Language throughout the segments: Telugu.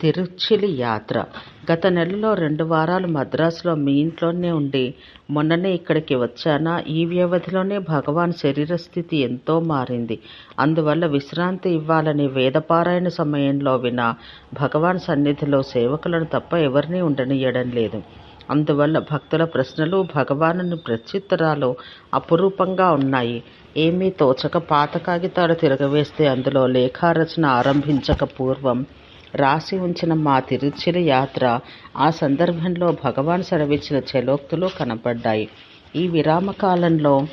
తిరుచిలి యాత్ర. గత నెలలో రెండు వారాలు మద్రాసులో మీ ఇంట్లోనే ఉండి మొన్ననే ఇక్కడికి వచ్చానా? ఈ వ్యవధిలోనే భగవాన్ శరీర స్థితి ఎంతో మారింది. అందువల్ల విశ్రాంతి ఇవ్వాలని వేదపారాయణ సమయంలో విన భగవాన్ సన్నిధిలో సేవకులను తప్ప ఎవరినీ ఉండనియడం లేదు. అందువల్ల భక్తుల ప్రశ్నలు భగవానుని ప్రత్యుత్తరాలు అపురూపంగా ఉన్నాయి. ఏమీ తోచక పాత కాగితాలు తిరగవేస్తే అందులో లేఖారచన ఆరంభించక పూర్వం రాసి ఉంచిన మా తిరుచిల యాత్ర ఆ సందర్భంలో భగవాన్ సెలవిచ్చిన చలోక్తులు కనపడ్డాయి ఈ విరామ కాలంలో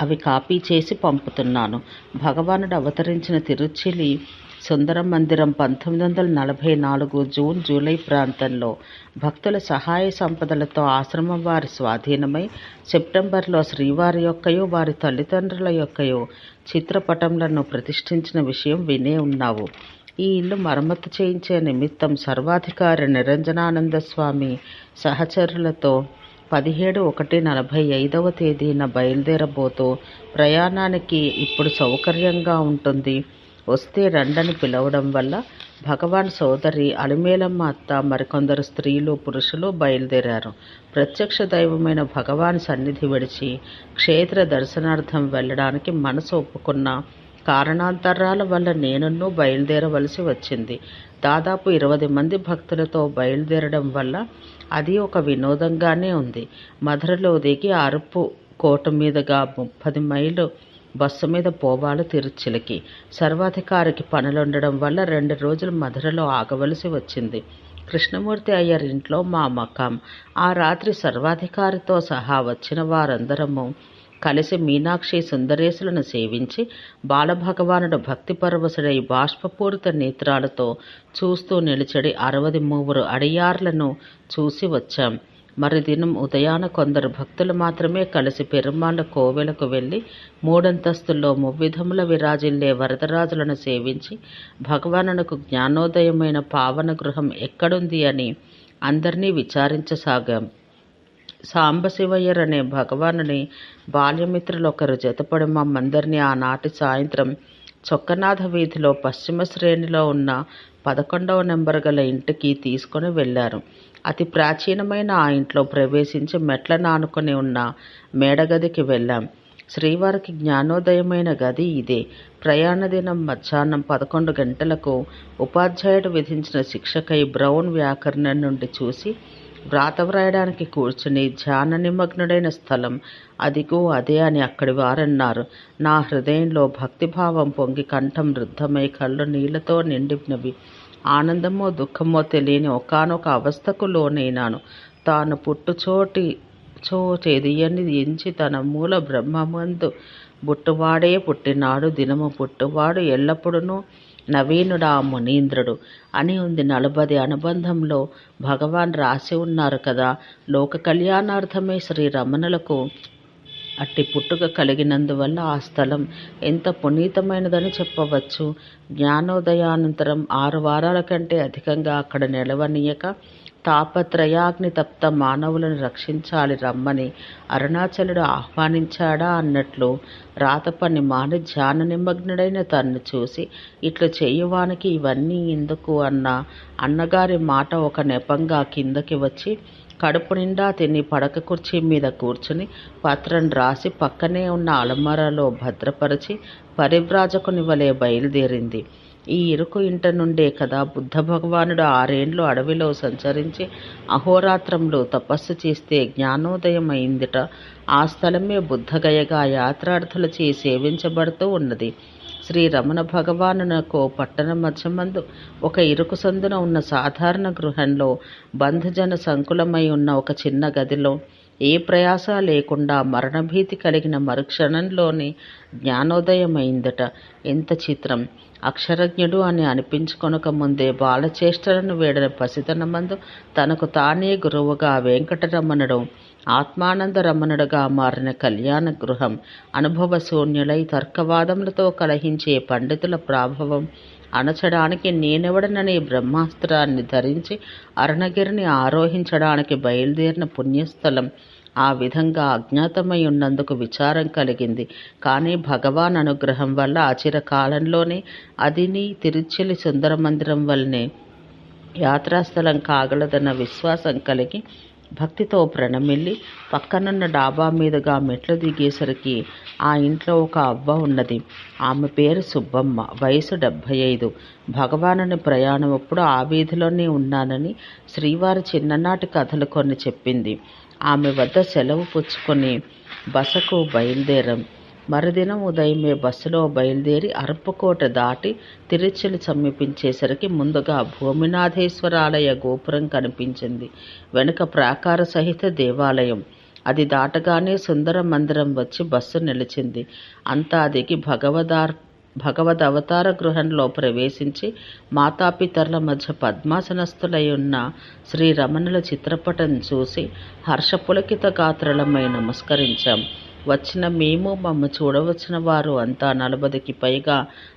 అవి కాపీ చేసి పంపుతున్నాను. భగవానుడు అవతరించిన తిరుచిలి సుందర మందిరం పంతొమ్మిది వందల నలభై నాలుగు జూన్ జూలై ప్రాంతంలో. భక్తుల సహాయ సంపదలతో ఆశ్రమం వారి స్వాధీనమై సెప్టెంబర్లో శ్రీవారి యొక్కయో వారి తల్లిదండ్రుల యొక్కయో చిత్రపటంలను ప్రతిష్ఠించిన విషయం వినే ఉన్నావు. ఈ ఇల్లు మరమ్మతు చేయించే నిమిత్తం సర్వాధికారి నిరంజనానంద స్వామి సహచరులతో పదిహేడు ఒకటి నలభై ఐదవ తేదీన బయలుదేరబోతూ ప్రయాణానికి ఇప్పుడు సౌకర్యంగా ఉంటుంది. వస్తే రండని పిలవడం వల్ల భగవాన్ సోదరి అలిమేలమ్మ అత్త మరికొందరు స్త్రీలు పురుషులు బయలుదేరారు. ప్రత్యక్ష దైవమైన భగవాన్ సన్నిధి విడిచి క్షేత్ర దర్శనార్థం వెళ్ళడానికి మనసు ఒప్పుకున్న కారణాంతరాల వల్ల నేనున్నూ బయలుదేరవలసి వచ్చింది. దాదాపు ఇరవై మంది భక్తులతో బయలుదేరడం వల్ల అది ఒక వినోదంగానే ఉంది. మధురలో దిగి అరుపు కోట మీదుగా ముప్పది మైళ్ళు బస్సు మీద పోవాలి తిరుచిలికి. సర్వాధికారికి పనులుండడం వల్ల రెండు రోజులు మధురలో ఆగవలసి వచ్చింది. కృష్ణమూర్తి అయ్యర్ ఇంట్లో మా మకాం ఆ రాత్రి సర్వాధికారితో సహా వచ్చిన వారందరము కలిసి మీనాక్షి సుందరేశులను సేవించి బాలభగవానుడు భక్తిపరవశుడై బాష్పపూరిత నేత్రాలతో చూస్తూ నిలిచడి అరవది మూవరు అడియార్లను చూసి వచ్చాం. మరుదినం ఉదయాన కొందరు భక్తులు మాత్రమే కలిసి పెరుమాళ్ళ కోవెలకు వెళ్ళి మూడంతస్తుల్లో మువ్విధముల విరాజిల్లే వరదరాజులను సేవించి భగవానునకు జ్ఞానోదయమైన పావన గృహం ఎక్కడుంది అని అందరినీ విచారించసాగాం. సాంబశివయ్యర్ అనే భగవానుని బాల్యమిత్రులు ఒకరు జతపడి మమ్మందరినీ ఆనాటి సాయంత్రం చొక్కనాథ వీధిలో పశ్చిమ శ్రేణిలో ఉన్న పదకొండవ నెంబర్ గల ఇంటికి తీసుకొని వెళ్ళారు. అతి ప్రాచీనమైన ఆ ఇంట్లో ప్రవేశించి మెట్లను ఆనుకొని ఉన్న మేడగదికి వెళ్ళాం. శ్రీవారికి జ్ఞానోదయమైన గది ఇదే. ప్రయాణ దినం మధ్యాహ్నం పదకొండు గంటలకు ఉపాధ్యాయుడు విధించిన శిక్షకై బ్రౌన్ వ్యాకరణం నుండి చూసి వ్రాత వ్రాయడానికి కూర్చుని ధ్యాన నిమగ్నుడైన స్థలం. అదిగో అదే అని అక్కడి వారన్నారు. నా హృదయంలో భక్తిభావం పొంగి కంఠం వృద్ధమై కళ్ళు నీళ్ళతో నిండినవి. ఆనందమో దుఃఖమో తెలియని ఒకనొక అవస్థకు లోనైనాను. తాను పుట్టుచోటి చోటెదియని ఎంచి తన మూల బ్రహ్మమందు పుట్టువాడే పుట్టినాడు. దినము పుట్టువాడు ఎల్లప్పుడూ నవీనుడా మునీంద్రుడు అని ఉంది నలభది అనుబంధంలో భగవాన్ రాసి ఉన్నారు కదా. లోక కళ్యాణార్థమే శ్రీ రమణులకు అట్టి పుట్టుక కలిగినందువల్ల ఆ స్థలం ఎంత పునీతమైనదని చెప్పవచ్చు. జ్ఞానోదయానంతరం ఆరు వారాల కంటే అధికంగా అక్కడ నిలవనీయక తాపత్రయాగ్ని తప్త మానవులను రక్షించాలి రమ్మని అరుణాచలుడు ఆహ్వానించాడా అన్నట్లు రాతపని మాని ధ్యాన నిమగ్నుడైన తన్ను చూసి ఇట్లు చేయువానికి ఇవన్నీ ఎందుకు అన్న అన్నగారి మాట ఒక నెపంగా కిందకి వచ్చి కడుపు నిండా తిని పడక కుర్చీ మీద కూర్చుని పత్రం రాసి పక్కనే ఉన్న అలమరలో భద్రపరిచి పరివ్రాజకుని వలె బయలుదేరింది. ఈ ఇరుకు ఇంట నుండే కదా బుద్ధ భగవానుడు ఆరేండ్లు అడవిలో సంచరించి అహోరాత్రంలో తపస్సు చేస్తే జ్ఞానోదయం అయిందిట ఆ స్థలమే బుద్ధగయగా యాత్రార్థులచే సేవించబడుతూ ఉన్నది. శ్రీ రమణ భగవానునకు పట్టణ మధ్యమందు ఒక ఇరుకు సందున ఉన్న సాధారణ గృహంలో బంధుజన సంకులమై ఉన్న ఒక చిన్న గదిలో ఏ ప్రయాస లేకుండా మరణభీతి కలిగిన మరుక్షణంలోనే జ్ఞానోదయమైందట. ఎంత చిత్రం. అక్షరజ్ఞుడు అని అనిపించుకొనక ముందే బాలచేష్టలను వేడని పసితనమందు తనకు తానే గురువుగా వెంకటరమణుడు ఆత్మానంద రమణుడుగా మారిన కళ్యాణ గృహం అనుభవశూన్యులై తర్కవాదములతో కలహించే పండితుల ప్రాభవం అణచడానికి నేనెవడననే బ్రహ్మాస్త్రాన్ని ధరించి అరుణగిరిని ఆరోహించడానికి బయలుదేరిన పుణ్యస్థలం. ఆ విధంగా అజ్ఞాతమై ఉన్నందుకు విచారం కలిగింది. కానీ భగవాన్ అనుగ్రహం వల్ల అచిర కాలంలోనే అదిని తిరుచిలి సుందర మందిరం వల్లనే యాత్రాస్థలం కాగలదన్న విశ్వాసం కలిగి భక్తితో ప్రణమిల్లి పక్కనున్న డాబా మీదుగా మెట్లు దిగేసరికి ఆ ఇంట్లో ఒక అవ్వ ఉన్నది. ఆమె పేరు సుబ్బమ్మ వయసు డెబ్భై ఐదు భగవానుని ప్రయాణం అప్పుడు ఆ వీధిలోనే ఉన్నానని శ్రీవారి చిన్ననాటి కథలు కొన్ని చెప్పింది. ఆమె వద్ద సెలవు పుచ్చుకొని బసకు బయలుదేరాం. మరుదినం ఉదయమే బస్సులో బయలుదేరి అరపుకోట దాటి తిరుచులు సమీపించేసరికి ముందుగా భూమినాథేశ్వరాలయ గోపురం కనిపించింది. వెనుక ప్రాకార సహిత దేవాలయం. అది దాటగానే సుందర మందిరం వచ్చి బస్సు నిలిచింది. అంతా దిగి భగవదార్ భగవద్ అవతార గృహంలో ప్రవేశించి మాతాపితరుల మధ్య పద్మాసనస్థులై ఉన్న శ్రీ రమణుల చిత్రపటం చూసి హర్షపులకిత గాత్రలమై నమస్కరించాం. వచ్చిన మేము మమ్మ చూడవచ్చిన వారు అంతా నలభదికి పైగా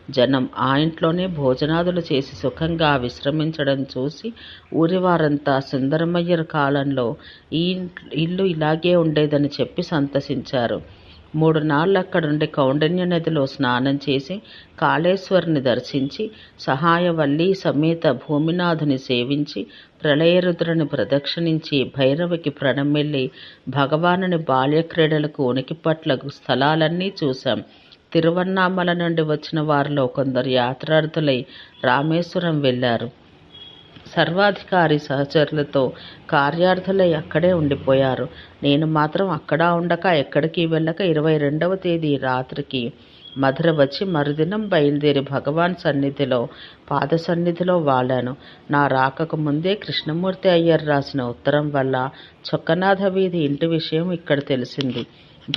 జనం ఆ ఇంట్లోనే భోజనాదులు చేసి సుఖంగా విశ్రమించడం చూసి ఊరివారంతా సుందరమయ్యర్ కాలంలో ఈ ఇల్లు ఇలాగే ఉండేదని చెప్పి సంతసించారు. మూడు నాళ్ళు అక్కడుండి కౌండన్య నదిలో స్నానం చేసి కాళేశ్వరుని దర్శించి సహాయవల్లి సమేత భూమినాథుని సేవించి ప్రళయరుద్రుని ప్రదక్షిణించి భైరవికి ప్రణమిల్లి భగవానుని బాల్యక్రీడలకు ఉనికిపట్ల స్థలాలన్నీ చూశాం. తిరువన్నామల నుండి వచ్చిన వారిలో కొందరు యాత్రార్థులై రామేశ్వరం వెళ్ళారు. సర్వాధికారి సహచరులతో కార్యార్థులై అక్కడే ఉండిపోయారు. నేను మాత్రం అక్కడ ఉండక ఎక్కడికి వెళ్ళక ఇరవై రెండవ తేదీ రాత్రికి మధుర వచ్చి మరుదినం బయలుదేరి భగవాన్ సన్నిధిలో పాద సన్నిధిలో వాలాను. నా రాకకు ముందే కృష్ణమూర్తి అయ్యర్ రాసిన ఉత్తరం వల్ల చొక్కనాథ వీధి ఇంటి విషయం ఇక్కడ తెలిసింది.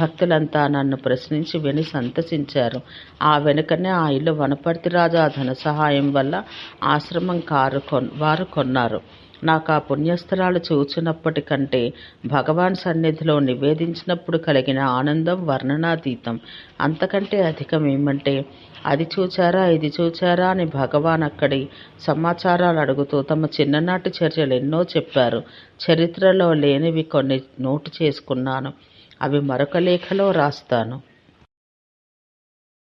భక్తులంతా నన్ను ప్రశ్నించి విని సంతసించారు. ఆ వెనుకనే ఆ ఇల్లు వనపర్తి రాజా ధన సహాయం వల్ల ఆశ్రమం కారు కొన్ వారు కొన్నారు. నాకు ఆ పుణ్యస్థలాలు చూచినప్పటికంటే భగవాన్ సన్నిధిలో నివేదించినప్పుడు కలిగిన ఆనందం వర్ణనాతీతం. అంతకంటే అధికం ఏమంటే అది చూచారా ఇది చూచారా అని భగవాన్ అక్కడి సమాచారాలు అడుగుతూ తమ చిన్ననాటి చర్యలు ఎన్నో చెప్పారు. చరిత్రలో లేనివి కొన్ని నోటు చేసుకున్నాను. అవి మరొక లేఖలో రాస్తాను.